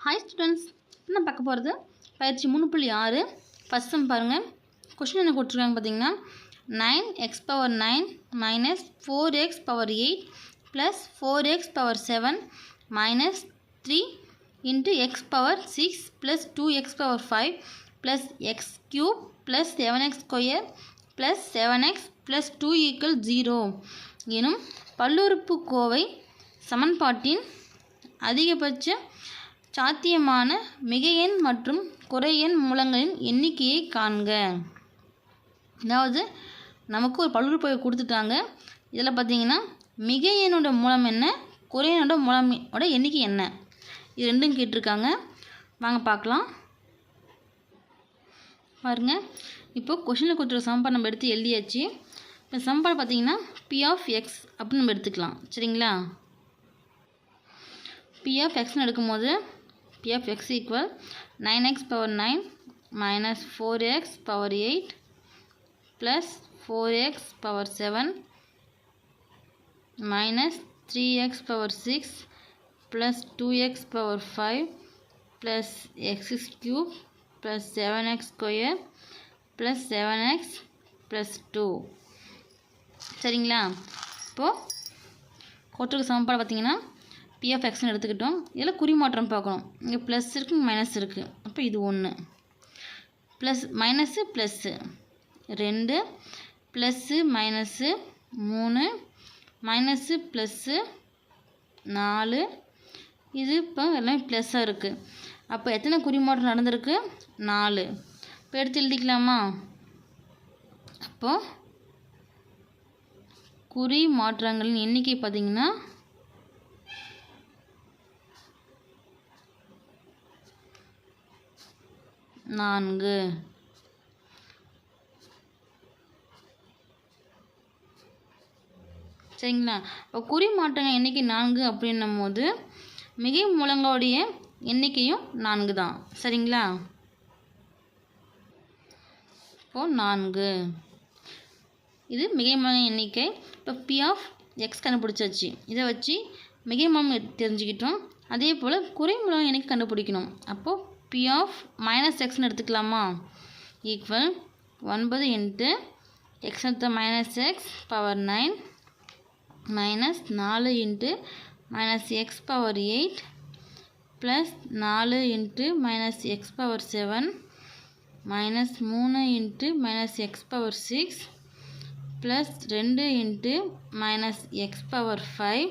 Hi students என்ன பார்க்க போகிறது பயிற்சி மூணு புள்ளி ஆறு. ஃபஸ்ட் சம் பாருங்கள் கொஷின் என்ன கொடுத்துருக்காங்க பார்த்தீங்கன்னா nine x power nine minus four x power eight plus four x power seven minus three into x power six plus two x power five plus x cube plus seven x square plus seven x plus two equal zero எனும் பல்லுறுப்பு கோவை சமன்பாட்டின் அதிகபட்ச சாத்தியமான மிகையெண் மற்றும் குறையெண் மூலங்களின் எண்ணிக்கையை காண்க. அதாவது நமக்கு ஒரு பல்லுறுப்புக்கோவை கொடுத்துட்டாங்க. இதில் பார்த்தீங்கன்னா மிகையெண்ணோட மூலம் என்ன? குறையனோட மூலம் மூலமோட எண்ணிக்கை என்ன? இது ரெண்டும் கேட்டிருக்காங்க. வாங்க பார்க்கலாம். பாருங்கள் இப்போ கொஷினில் கொடுத்துருக்க சமன்பாடு நம்ம எடுத்து எழுதியாச்சு. இப்போ சமன்பாடு பார்த்தீங்கன்னா பி ஆஃப் எக்ஸ் அப்படின்னு நம்ம எடுத்துக்கலாம். சரிங்களா? பி ஆஃப் எக்ஸ்னு எடுக்கும்போது P of x equal nine x power nine minus four x power eight plus four x power seven minus three x power six plus two x power five plus x cube plus seven x square plus seven x plus two சரிங்களா? இப்போது கொட்டுக்கு சமன்பாடு பார்த்தீங்கன்னா PF எக்ஸ்னு எடுத்துக்கிட்டோம். இதில் குறிமாற்றம் பார்க்கணும். இங்கே plus இருக்குது மைனஸ் இருக்குது அப்போ இது ஒன்று. ப்ளஸ் மைனஸு ப்ளஸ்ஸு ரெண்டு. ப்ளஸ்ஸு மைனஸு மூணு. மைனஸு ப்ளஸ்ஸு நாலு. இது இப்போ எல்லாமே ப்ளஸ்ஸாக இருக்குது அப்போ எத்தனை குறிமாற்றம் நடந்திருக்கு? நாலு. இப்போ எடுத்து எழுதிக்கலாமா? அப்போது குறி மாற்றங்களின் எண்ணிக்கை பார்த்தீங்கன்னா நான்கு. சரிங்களா? இப்போ குறி மாற்றங்கள் எண்ணிக்கை நான்கு அப்படின்னும் போது மிகை மூலங்களுடைய எண்ணிக்கையும் நான்கு தான். சரிங்களா? இப்போது நான்கு. இது மிகை மூலம் எண்ணிக்கை. இப்போ பி ஆஃப் எக்ஸ் கண்டுபிடிச்சாச்சு. இதை வச்சு மிகை மூலம் தெரிஞ்சுக்கிட்டோம். அதே போல் குறை மூலம் எண்ணிக்கை கண்டுபிடிக்கணும். அப்போது பி ஆஃப் மைனஸ் எக்ஸ்னு எடுத்துக்கலாமா? ஈக்குவல் ஒன்பது இன்ட்டு எக்ஸ் எடுத்த minus x power nine minus நாலு into minus x power eight plus நாலு into minus x power seven minus மூணு into minus x power six plus ரெண்டு into minus x power five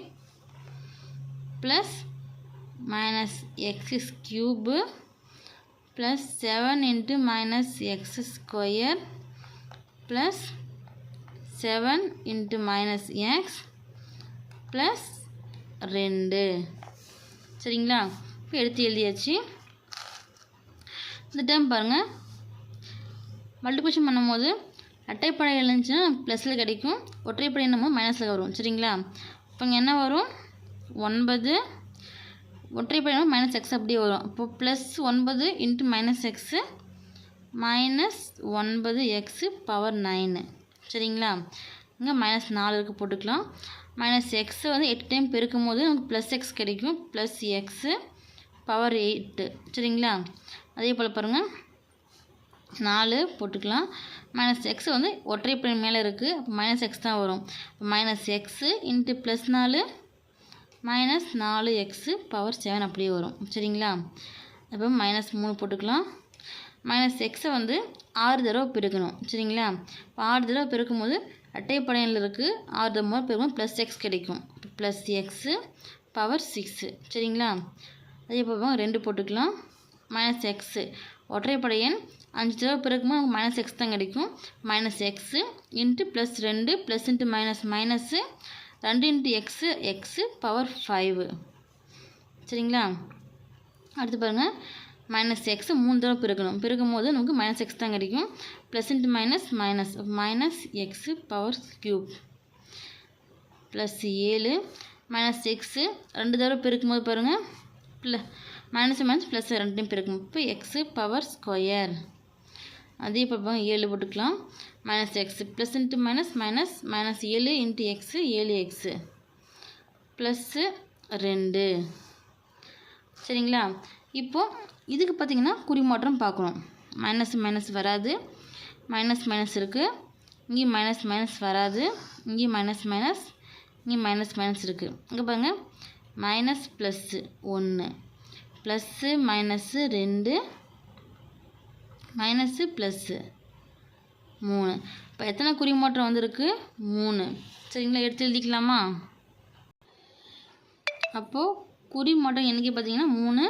plus minus x cube plus seven into minus x square plus seven into minus x plus ரெண்டு. சரிங்களா? இப்போ எடுத்து எழுதியாச்சு. இந்த time பாருங்கள் multiplication பண்ணும்போது அட்டைப்படை இருந்துச்சுன்னா ப்ளஸில் கிடைக்கும். ஒற்றைப்படை என்னமோ மைனஸில் வரும். சரிங்களா? இப்போ இங்கே என்ன வரும்? ஒன்பது ஒற்றைப்படை மைனஸ் எக்ஸ் அப்படி வரும். இப்போ ப்ளஸ் ஒன்பது இன்ட்டு மைனஸ் எக்ஸு மைனஸ் ஒன்பது எக்ஸு பவர் நைனு சரிங்களா? இங்கே மைனஸ் நாலு இருக்குது போட்டுக்கலாம். மைனஸ் எக்ஸு வந்து எட்டு டைம் பெருக்கும் போது நமக்கு ப்ளஸ் எக்ஸ் கிடைக்கும். ப்ளஸ் எக்ஸு பவர் எயிட்டு சரிங்களா? அதே போல் பாருங்கள் நாலு போட்டுக்கலாம். மைனஸ் எக்ஸ் வந்து ஒற்றைப்படை மேலே இருக்குது அப்போ மைனஸ் எக்ஸ் தான் வரும். மைனஸ் எக்ஸு இன்ட்டு ப்ளஸ் நாலு மைனஸ் நாலு எக்ஸு பவர் செவன் அப்படியே வரும். சரிங்களா? அப்போ மைனஸ் மூணு போட்டுக்கலாம். மைனஸ் எக்ஸை வந்து ஆறு தடவை பெருக்கணும். சரிங்களா? இப்போ ஆறு தடவை பெருக்கும் போது அட்டைப்படையில் இருக்குது ஆறு தடவை பெருக்கும் ப்ளஸ் எக்ஸ் கிடைக்கும். ப்ளஸ் எக்ஸு பவர் சிக்ஸு சரிங்களா? அதே போக ரெண்டு போட்டுக்கலாம். மைனஸ் எக்ஸு ஒற்றைப்படையன் அஞ்சு தடவை பிறகும்போது நமக்கு மைனஸ் எக்ஸ் தான் கிடைக்கும். மைனஸ் எக்ஸு இன்ட்டு ப்ளஸ் ரெண்டு ப்ளஸ் இன்ட்டு மைனஸ் மைனஸு ரெண்டு into x x power five சரிங்களா? அடுத்து பாருங்கள் மைனஸ் எக்ஸு மூணு தடவை பிறக்கணும் பிறக்கும் போது நமக்கு மைனஸ் எக்ஸ் தான் கிடைக்கும். Plus into minus minus minus x power cube plus ஏழு மைனஸ் எக்ஸு ரெண்டு தடவை பிறக்கும் போது பாருங்கள் ப்ள மைனஸ் மைனஸ் ப்ளஸ் ரெண்டையும் பிறக்கும் இப்போ எக்ஸு பவர் ஸ்கொயர் அதே இப்போ ஏழு போட்டுக்கலாம். Minus x plus into minus minus minus ஏழு இன்ட்டு எக்ஸு ஏழு எக்ஸு ப்ளஸ்ஸு ரெண்டு. சரிங்களா? இப்போது இதுக்கு பார்த்தீங்கன்னா குறிமாற்றம் பார்க்கணும். மைனஸ் மைனஸ் வராது. மைனஸ் மைனஸ் இருக்குது இங்கேயும் மைனஸ் மைனஸ் வராது. இங்கேயும் மைனஸ் மைனஸ் இங்கேயும் மைனஸ் மைனஸ் இருக்குது இங்கே பாருங்கள் மைனஸ் ப்ளஸ்ஸு ஒன்று ப்ளஸ்ஸு மைனஸ்ஸு ரெண்டு. மைனஸு ப்ளஸ்ஸு மூணு. இப்போ எத்தனை குறிமாற்றம் வந்திருக்கு? மூணு. சரிங்களா எடுத்து எழுதிக்கலாமா? அப்போது குறிமாற்றம் எண்ணிக்கை பார்த்தீங்கன்னா மூணு.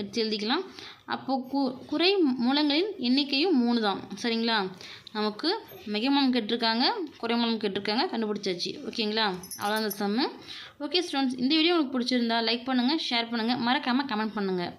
எடுத்து எழுதிக்கலாம். அப்போது கு குறை மூலங்களின் எண்ணிக்கையும் மூணு தான் சரிங்களா? நமக்கு மிகமம் கேட்டிருக்காங்க குறைமூலம் கேட்டிருக்காங்க கண்டுபிடிச்சாச்சு. ஓகேங்களா? அவ்வளோதான் சம்மு ஓகே ஸ்டூடெண்ட்ஸ் இந்த வீடியோ உங்களுக்கு பிடிச்சிருந்தா லைக் பண்ணுங்கள் ஷேர் பண்ணுங்கள் மறக்காமல் கமெண்ட் பண்ணுங்கள்